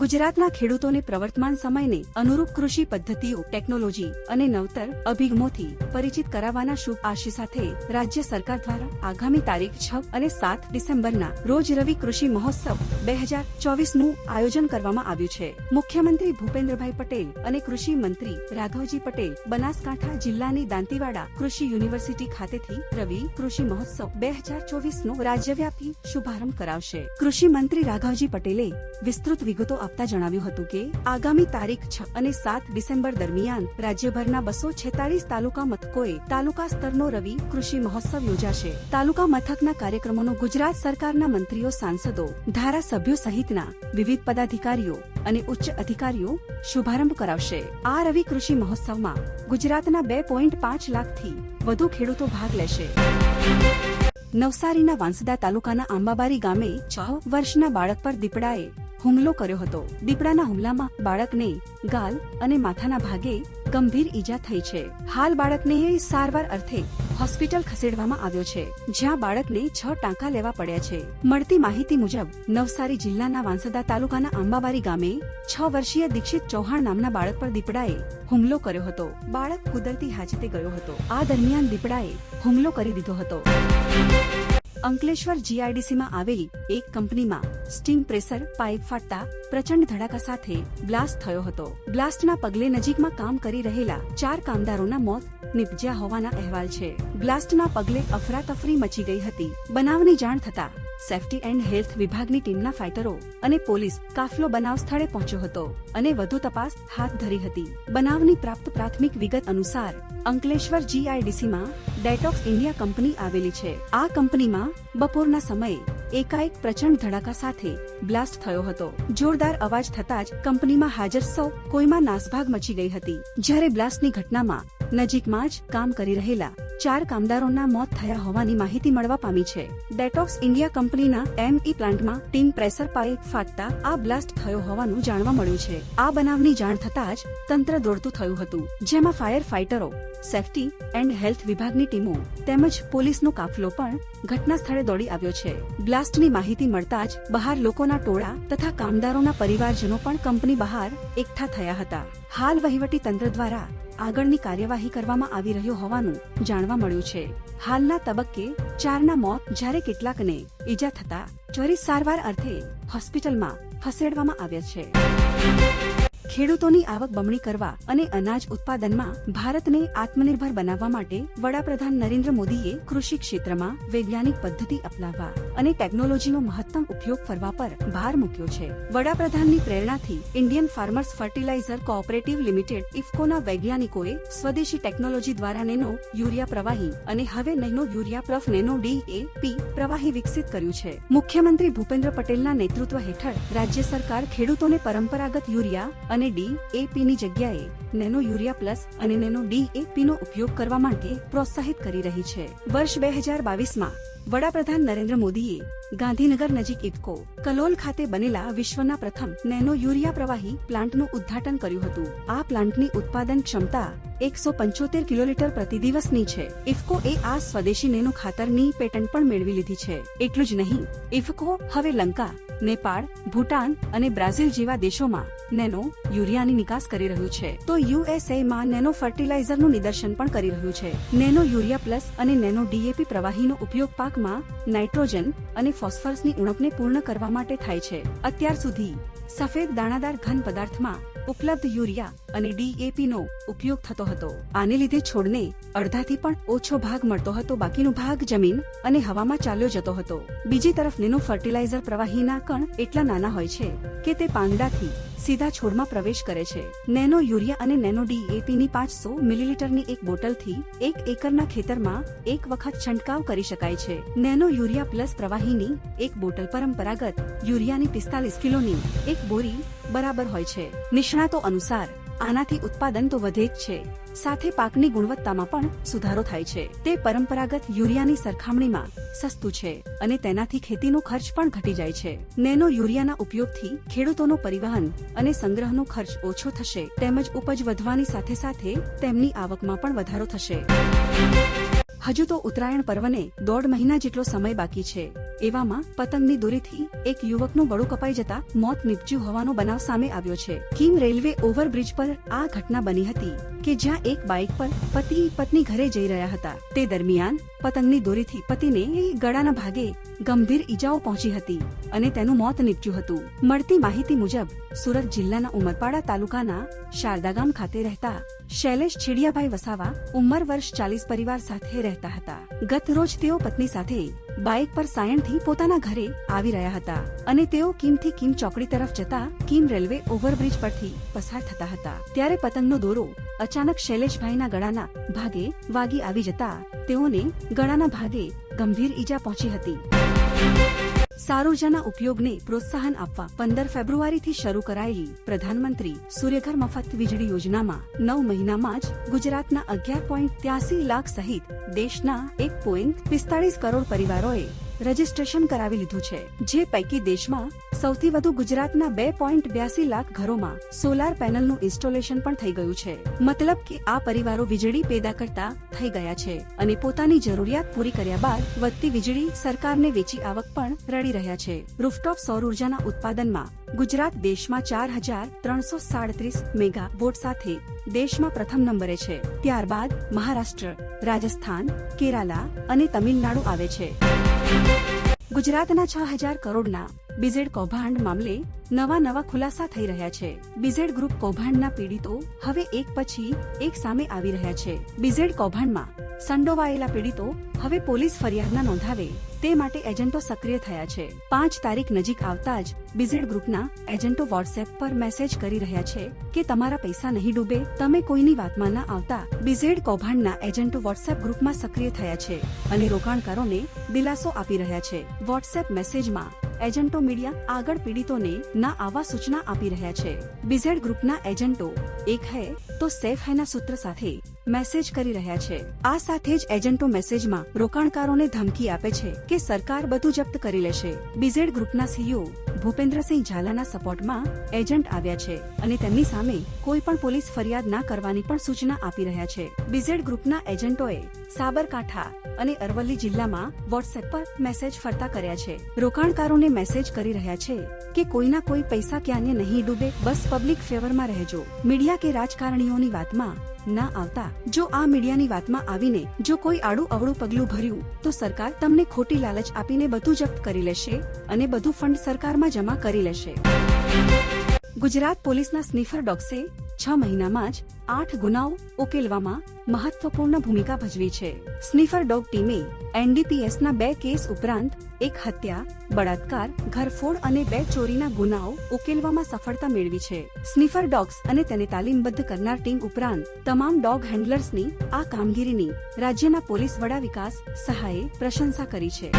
ગુજરાતના ખેડૂતોને પ્રવર્તમાન સમયને અનુરૂપ કૃષિ પદ્ધતિઓ, ટેકનોલોજી અને નવતર અભિગમોથી પરિચિત કરાવવાના શુભ આશય સાથે રાજ્ય સરકાર દ્વારા આગામી તારીખ છ અને સાત ડિસેમ્બરના રોજ રવિ કૃષિ મહોત્સવ બે હજાર ચોવીસનું આયોજન કરવામાં આવ્યું છે. મુખ્યમંત્રી ભૂપેન્દ્રભાઈ પટેલ અને કૃષિ મંત્રી રાઘવજી પટેલ બનાસકાંઠા જિલ્લાની દાંતીવાડા કૃષિ યુનિવર્સિટી ખાતેથી રવિ કૃષિ મહોત્સવ બે હજાર ચોવીસનો રાજ્યવ્યાપી શુભારંભ કરાવશે. કૃષિ મંત્રી રાઘવજી પટેલે વિસ્તૃત વિગતો આપતા જણાવ્યું હતું કે, આગામી તારીખ છ અને સાત ડિસેમ્બર દરમિયાન રાજ્યભરના બસો છેતાલીસ તાલુકા મથકોએ તાલુકા સ્તરનો રવિ કૃષિ મહોત્સવ યોજાશે. તાલુકા મથકના કાર્યક્રમોનો ગુજરાત સરકારના મંત્રીઓ, સાંસદો, ધારાસભ્યો સહિતના વિવિધ પદાધિકારીઓ અને ઉચ્ચ અધિકારીઓ શુભારંભ કરાવશે. આ રવિ કૃષિ મહોત્સવમાં ગુજરાતના બે પોઈન્ટ પાંચ લાખથી વધુ ખેડૂતો ભાગ લેશે. નવસારીના વાંસદા તાલુકાના આંબાબારી ગામે છ વર્ષના બાળક પર દીપડાએ હુમલો કર્યો હતો. દીપડાના હુમલામાં બાળકને ગાલ અને માથાના ભાગે ગંભીર ઈજા થઈ છે. હાલ બાળકને સારવાર અર્થે હોસ્પિટલ ખસેડવામાં આવ્યો છે, જ્યાં બાળકને છ ટાંકા લેવા પડ્યા છે. મળતી માહિતી મુજબ, નવસારી જિલ્લાના વાંસદા તાલુકાના આંબાબારી ગામે છ વર્ષીય દીક્ષિત ચૌહાણ નામના બાળક પર દીપડાએ હુમલો કર્યો હતો. બાળક કુદરતી હાજતે ગયો હતો. આ દરમિયાન દીપડાએ હુમલો કરી દીધો હતો. અંકલેશ્વર જીઆઈડીસીમાં આવેલી એક કંપનીમાં સ્ટીમ પ્રેશર પાઇપ ફાટતા પ્રચંડ ધડાકા સાથે બ્લાસ્ટ થયો હતો. બ્લાસ્ટના પગલે નજીકમાં કામ કરી રહેલા ચાર કામદારોના મોત નિપજ્યા હોવાના અહેવાલ છે. બ્લાસ્ટના પગલે અફરાતફરી મચી ગઈ હતી. બનાવની જાણ થતા સેફટી એન્ડ હેલ્થ વિભાગની ટીમના ફાઇટરો અને પોલીસ કાફલો બનાવ સ્થળે પહોંચ્યો હતો અને વધુ તપાસ હાથ ધરી હતી. બનાવની પ્રાપ્ત પ્રાથમિક વિગત અનુસાર અંકલેશ્વર જીઆઈડીસીમાં ડેટોક્સ ઇન્ડિયા કંપની આવેલી છે. આ કંપનીમાં બપોરના સમયે એકાએક પ્રચંડ ધડાકા સાથે બ્લાસ્ટ થયો હતો. જોરદાર અવાજ થતાં જ કંપનીમાં હાજર સૌ કોઈમાં નાસભાગ મચી ગઈ હતી. જ્યારે બ્લાસ્ટની ઘટનામાં નજીકમાં જ કામ કરી રહેલા ચાર કામદારોના મોત થયા હોવાની માહિતી મળવા પામી છે. ડેટોક્સ ઇન્ડિયા કંપનીના એમઈ પ્લાન્ટમાં ટીમ પ્રેશર પાઇપ ફાટતા આ બ્લાસ્ટ થયો હોવાનું જાણવા મળ્યું છે. આ બનાવની જાણ થતાં જ તંત્ર દોડતું થયું હતું, જેમાં ફાયર ફાઇટરો સેફટી એન્ડ હેલ્થ વિભાગની ટીમો તેમજ પોલીસનો કાફલો પણ ઘટના સ્થળે દોડી આવ્યો છે. બ્લાસ્ટની માહિતી મળતા જ બહાર લોકોના ટોળા તથા કામદારોના પરિવારજનો પણ કંપની બહાર એકઠા થયા હતા. હાલ વહીવટી તંત્ર દ્વારા આગળની કાર્યવાહી કરવામાં આવી રહ્યો હોવાનું જાણવા મળ્યું છે. હાલના તબક્કે ચારના મોત જ્યારે કેટલાકને ઈજા થતા ચોરી સારવાર અર્થે હોસ્પિટલમાં ખસેડવામાં આવ્યા છે. ખેડૂતોની આવક બમણી કરવા અને અનાજ ઉત્પાદનમાં ભારતને આત્મનિર્ભર બનાવવા માટે વડાપ્રધાન નરેન્દ્ર મોદીએ કૃષિ ક્ષેત્રમાં વૈજ્ઞાનિક પદ્ધતિ અપનાવવા અને ટેકનોલોજીનો મહત્તમ ઉપયોગ કરવા પર ભાર મૂક્યો છે. વડાપ્રધાનની પ્રેરણાથી Indian farmers fertiliser cooperative limited ઇફકોના વૈજ્ઞાનિકોએ સ્વદેશી ટેકનોલોજી દ્વારા નેનો યુરિયા પ્રવાહી અને હવે નેનો યુરિયા પ્રફ નેનો ડીએપી પ્રવાહી વિકસિત કર્યું છે. મુખ્યમંત્રી ભૂપેન્દ્ર પટેલના નેતૃત્વ હેઠળ રાજ્ય સરકાર ખેડૂતોને પરંપરાગત યુરિયા અને ડીએપી ની જગ્યાએ નેનો યુરિયા પ્લસ અને નેનો ડીએપી નો ઉપયોગ કરવા માટે પ્રોત્સાહિત કરી રહી છે. વર્ષ બે હજાર બાવીસમાં વડાપ્રધાન નરેન્દ્ર મોદીએ ગાંધીનગર નજીક ઇફકો, કલોલ ખાતે બનેલા વિશ્વના પ્રથમ નેનો યુરિયા પ્રવાહી પ્લાન્ટનું ઉદ્ઘાટન કર્યું હતું. આ પ્લાન્ટની ઉત્પાદન ક્ષમતા એકસો પંચોતેર કિલોલીટર પ્રતિ દિવસની છે. ઇફકો એ આ સ્વદેશી નેનો ખાતરની પેટન્ટ પણ મેળવી લીધી છે. એટલું જ નહીં, ઇફકો હવે લંકા નેપાળ, ભૂટાન અને બ્રાઝિલ જેવા દેશોમાં નેનો યુરિયાની નિકાસ કરી રહ્યું છે. તો યુએસએ માં નેનો ફર્ટિલાઇઝરનું નિદર્શન પણ કરી રહ્યું છે. નેનો યુરિયા પ્લસ અને નેનો ડીએપી પ્રવાહીનો ઉપયોગ પાકમાં નાઇટ્રોજન અને ફોસ્ફરસની ઉણપને પૂર્ણ કરવા માટે થાય છે. અત્યાર સુધી સફેદ દાણાદાર ઘન પદાર્થમાં ઉપલબ્ધ યુરિયા અને ડીએપી નો ઉપયોગ થતો હતો. આને લીધે છોડને અડધાથી પણ ઓછો ભાગ મળતો હતો. બાકીનો ભાગ જમીન અને હવામાં ચાલ્યો જતો હતો. બીજી તરફ નેનો ફર્ટિલાઇઝર પ્રવાહીના કણ એટલા નાના હોય છે કે તે પાંદડાથી સીધા છોડમાં પ્રવેશ કરે છે. નેનો યુરિયા અને નેનો ડીએપી ની પાંચસો મિલીલીટરની એક બોટલથી એક એકરના ખેતરમાં એક વખત છંટકાવ કરી શકાય છે. નેનો યુરિયા પ્લસ પ્રવાહીની એક બોટલ પરંપરાગત યુરિયાની પિસ્તાલીસ કિલોની એક બોરી બરાબર હોય છે. નિષ્ણાતો અનુસાર, આનાથી ઉત્પાદન તો વધે જ છે. સાથે પાકની ગુણવત્તામાં પણ સુધારો થાય છે. તે પરંપરાગત યુરિયાની સરખામણીમાં સસ્તું છે અને તેનાથી ખેતીનો ખર્ચ પણ ઘટી જાય છે. નેનો યુરિયાના ઉપયોગથી ખેડૂતોનો પરિવહન અને સંગ્રહનો ખર્ચ ઓછો થશે. તેમજ ઉપજ વધવાની સાથે સાથે તેમની આવકમાં પણ વધારો થશે. હજુ તો ઉત્તરાયણ પર્વને દોઢ મહિના જેટલો સમય બાકી છે. એવામાં પતંગની દોરીથી એક યુવકનું ગળું કપાઈ જતા મોત નીપજ્યું હોવાનો બનાવ સામે આવ્યો છે. કિમ રેલવે ઓવરબ્રિજ પર આ ઘટના બની હતી કે જ્યાં એક બાઇક પર પતિ પત્ની ઘરે જઈ રહ્યા હતા. તે દરમિયાન પતંગની દોરીથી પતિને ગળાના ભાગે ગંભીર ઈજાઓ પહોંચી હતી અને તેનું મોત નીપજ્યું હતું. મળતી માહિતી મુજબ, સુરત જિલ્લાના ઉમરપાડા તાલુકાના શારદા ગામ ખાતે રહેતા શૈલેષ છેડિયાભાઈ વસાવા ઉંમર વર્ષ ચાલીસ પરિવાર સાથે રહેતા હતા. ગત રોજ તેઓ પત્ની સાથે બાઇક પર સાયણથી પોતાના ઘરે આવી રહ્યા હતા અને તેઓ કિમથી કિમ ચોકડી તરફ જતા કિમ રેલવે ઓવરબ્રિજ પરથી પસાર થતા હતા. ત્યારે પતંગનો દોરો અચાનક શૈલેષભાઈના ગળાના ભાગે વાગી આવી જતા તેઓને ગળાના ભાગે ગંભીર ઈજા પહોંચી હતી. સારોજાના ઉપયોગને પ્રોત્સાહન આપવા પંદર ફેબ્રુઆરીથી શરૂ કરાયેલી પ્રધાનમંત્રી સૂર્યઘર મફત વીજળી યોજનામાં નવ મહિનામાં જ ગુજરાતના અગિયાર પોઈન્ટ ત્યાસી લાખ સહિત દેશના એક પોઈન્ટ પિસ્તાળીસ કરોડ પરિવારોએ રજીસ્ટ્રેશન કરાવી લીધું છે, જે પૈકી દેશમાં સૌથી વધુ ગુજરાતના બે પોઈન્ટ બ્યાસી લાખ ઘરોમાં સોલાર પેનલનું ઇન્સ્ટોલેશન પણ થઈ ગયું છે. મતલબ કે આ પરિવારો વીજળી પેદા કરતા થઈ ગયા છે અને પોતાની જરૂરિયાત પૂરી કર્યા બાદ વધતી વીજળી સરકારને વેચી આવક પણ રડી રહ્યા છે. રૂફટોપ સૌર ઉર્જાના ઉત્પાદનમાં ગુજરાત દેશમાં ચાર હજાર ત્રણસો સાડત્રીસ મેગા વોટ સાથે દેશમાં પ્રથમ નંબરે છે. ત્યારબાદ મહારાષ્ટ્ર, રાજસ્થાન, કેરાલા અને તમિલનાડુ આવે છે. ગુજરાતના છ હજાર કરોડના બીઝેડ કૌભાંડ મામલે નવા નવા ખુલાસા થઈ રહ્યા છે. બીઝેડ ગ્રુપ કૌભાંડના પીડિતો હવે એક પછી એક સામે આવી રહ્યા છે. બીઝેડ કૌભાંડમાં સંડોવાયેલા પીડિતો હવે પોલીસ ફરિયાદના નોંધાવે તે માટે એજન્ટો સક્રિય થયા છે. પાંચ તારીખ નજીક આવતા જ બીઝેડ ગ્રુપના એજન્ટો વોટ્સએપ પર મેસેજ કરી રહ્યા છે કે તમારા પૈસા નહીં ડૂબે, તમે કોઈની વાતમાં ના આવતા બીઝેડ કૌભાંડના એજન્ટો વોટ્સએપ ગ્રુપમાં સક્રિય થયા છે અને રોકાણકારોને દિલાસો આપી રહ્યા છે. વોટ્સએપ મેસેજમાં એજન્ટો મીડિયા આગળ પીડિતોને ના આવા સૂચના આપી રહ્યા છે. બીઝેડ ગ્રુપના એજન્ટો, એક હૈ, તો સેફ હૈના સૂત્ર સાથે મેસેજ કરી રહ્યા છે. આ સાથે જ એજન્ટો મેસેજમાં રોકાણકારોને ધમકી આપે છે કે સરકાર બધું જપ્ત કરી લેશે. બીઝેડ ગ્રુપના સીઈઓ ભૂપેન્દ્રસિંહ ઝાલાના સપોર્ટમાં એજન્ટ આવ્યા છે અને તેમની સામે કોઈ પણ પોલીસ ફરિયાદ ના કરવાની પણ સૂચના આપી રહ્યા છે. બીઝેડ ગ્રુપના એજન્ટોએ સાબરકાંઠા અને અરવલ્લી જિલ્લામાં વોટ્સએપ પર મેસેજ ફરતા કર્યા છે. રોકાણકારોને મેસેજ કરી રહ્યા છે કે કોઈના કોઈ પૈસા ક્યાંને નહીં ડૂબે, બસ પબ્લિક ફેવરમાં રહેજો. મીડિયા કે રાજકારણીઓની વાતમાં ના આવતા. જો આ મીડિયાની વાતમાં આવીને જો કોઈ આડું અવળું પગલું ભર્યું, તો સરકાર તમને ખોટી લાલચ આપીને બધું જપ્ત કરી લેશે અને બધું ફંડ સરકારમાં જમા કરી લેશે. ગુજરાત પોલીસના સ્નીફર ડોગ્સે છ મહિનામાં જ આઠ ગુનાઓ ઉકેલવામાં મહત્વપૂર્ણ ભૂમિકા ભજવી છે. સ્નીફર ડોગ ટીમે એનડીપીએસના બે કેસ ઉપરાંત એક હત્યા, બળાત્કાર, ઘરફોડ અને બે ચોરીના ગુનાઓ ઉકેલવામાં સફળતા મેળવી છે. સ્નીફર ડોગ્સ અને તેને તાલીમબદ્ધ કરનાર ટીમ ઉપરાંત તમામ ડોગ હેન્ડલર્સની આ કામગીરીની રાજ્યના પોલીસ વડા વિકાસ સહાયે પ્રશંસા કરી છે.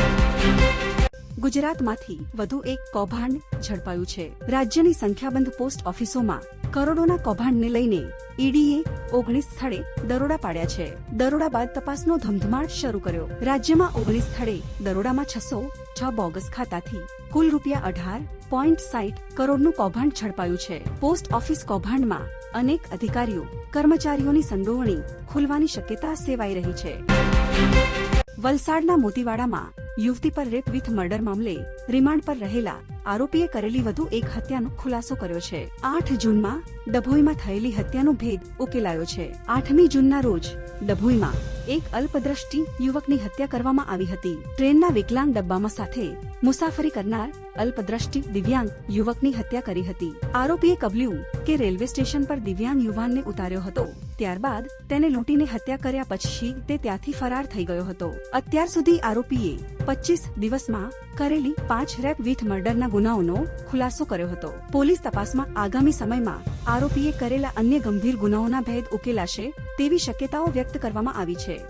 ગુજરાતમાંથી વધુ એક કૌભાંડ ઝડપાયું છે. રાજ્યની સંખ્યાબંધ પોસ્ટ ઓફિસોમાં કરોડોના કૌભાંડને લઈને ઈડીએ ઓગણીસ સ્થળે દરોડા પાડ્યા છે. દરોડા બાદ તપાસનો ધમધમાટ શરૂ કર્યો. રાજ્યમાં ઓગણીસ સ્થળે દરોડામાં છસો છ બોગસ ખાતાથી કુલ રૂપિયા અઢાર પોઈન્ટ સાઈઠ કરોડનું કૌભાંડ ઝડપાયું છે. પોસ્ટ ઓફિસ કૌભાંડમાં અનેક અધિકારીઓ, કર્મચારીઓની સંડોવણી ખુલવાની શક્યતા સેવાઈ રહી છે. વલસાડના મોતીવાડામાં યુવતી પર રેપ વિથ મર્ડર મામલે રિમાન્ડ પર રહેલા આરોપીએ કરેલી વધુ એક હત્યાનો ખુલાસો કર્યો છે. આઠ જૂનમાં ડભોઈમાં થયેલી હત્યાનો ભેદ ઉકેલાયો છે. આઠમી જૂનના રોજ ડભોઈમાં એક અલ્પદ્રષ્ટિ યુવકની હત્યા કરવામાં આવી હતી. ટ્રેનના વિકલાંગ ડબ્બામાં સાથે મુસાફરી કરનાર અલ્પદ્રષ્ટિ દિવ્યાંગ યુવકની હત્યા કરી હતી. આરોપીએ કબલ્યું કે રેલવે સ્ટેશન પર દિવ્યાંગ યુવાનને ઉતાર્યો હતો. ત્યારબાદ તેને લૂંટીને હત્યા કર્યા પછી તે ત્યાંથી ફરાર થઈ ગયો હતો. અત્યાર સુધી આરોપીએ પચીસ દિવસમાં કરેલી પાંચ રેપ વિથ મર્ડરના ગુનાઓનો ખુલાસો કર્યો હતો. પોલીસ તપાસમાં આગામી સમયમાં આરોપીએ કરેલા અન્ય ગંભીર ગુનાઓના ભેદ ઉકેલાશે તેવી શક્યતાઓ વ્યક્ત કરવામાં આવી છે.